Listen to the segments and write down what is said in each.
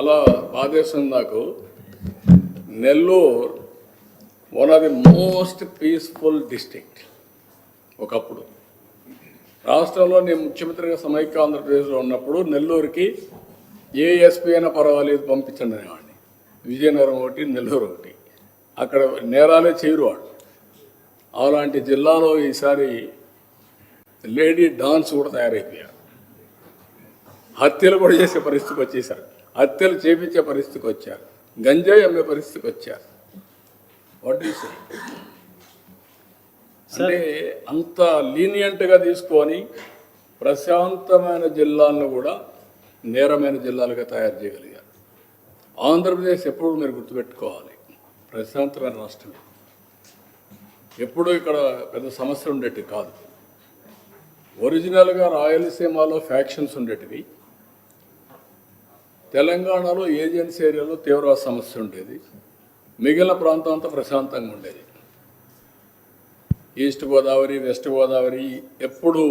చాలా బాధేసింది నాకు. Nellore one of the most peaceful district ఒకప్పుడు. రాష్ట్రంలో నేను ముఖ్యమంత్రిగా సమైక్య ఆంధ్రప్రదేశ్లో ఉన్నప్పుడు నెల్లూరుకి ఏ ఎస్పీ అయినా పర్వాలేదు పంపించండి అనేవాడిని విజయనగరం ఒకటి నెల్లూరు ఒకటి. అక్కడ నేరాలే చేయరు అలాంటి జిల్లాలో ఈసారి లేడీ డాన్స్ కూడా తయారైపోయారు. హత్యలు కూడా చేసే పరిస్థితికి వచ్చేసారు. హత్యలు చేపించే పరిస్థితికి వచ్చారు. గంజాయి అమ్మే పరిస్థితికి వచ్చారు. వాట్ ఈస్ అంటే అంత లీనియంట్గా తీసుకొని ప్రశాంతమైన జిల్లాలను కూడా నేరమైన జిల్లాలుగా తయారు చేయగలిగారు. ఆంధ్రప్రదేశ్ ఎప్పుడు మీరు గుర్తుపెట్టుకోవాలి? ప్రశాంతమైన రాష్ట్రం. ఎప్పుడూ ఇక్కడ పెద్ద సమస్య ఉండేటి కాదు. ఒరిజినల్గా రాయలసీమలో ఫ్యాక్షన్స్ ఉండేటివి. తెలంగాణలో ఏజెన్సీ ఏరియాలో తీవ్ర సమస్య ఉండేది. మిగిలిన ప్రాంతం అంతా ప్రశాంతంగా ఉండేది. ఈస్ట్ గోదావరి వెస్ట్ గోదావరి ఎప్పుడు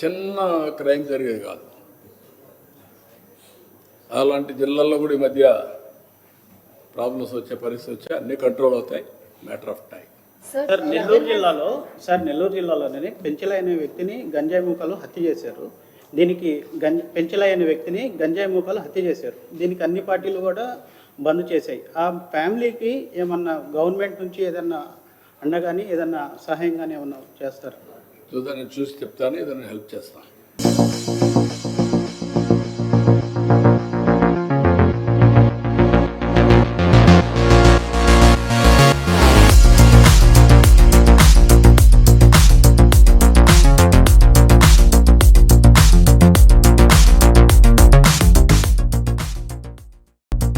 చిన్న క్రైమ్ జరిగేది కాదు. అలాంటి జిల్లాల్లో కూడా ఈ మధ్య ప్రాబ్లమ్స్ వచ్చే పరిస్థితి వచ్చి అన్ని కంట్రోల్ అవుతాయి. Matter of time. Sir Nellore జిల్లాలో సార్ నెల్లూరు జిల్లాలోనే పెంచలై అనే వ్యక్తిని గంజాయి మూకలు హత్య చేశారు. దీనికి గంజ పెంచలాయ్ అనే వ్యక్తిని గంజాయి మూకలు హత్య చేశారు. దీనికి అన్ని పార్టీలు కూడా బంద్ చేశాయి. ఆ ఫ్యామిలీకి ఏమన్నా గవర్నమెంట్ నుంచి ఏదన్నా అండగాని ఏదన్నా సహాయం కానీ ఏమన్నా చేస్తారు? చూద్దాం నేను చూసి చెప్తాను ఏదైనా హెల్ప్ చేస్తాను.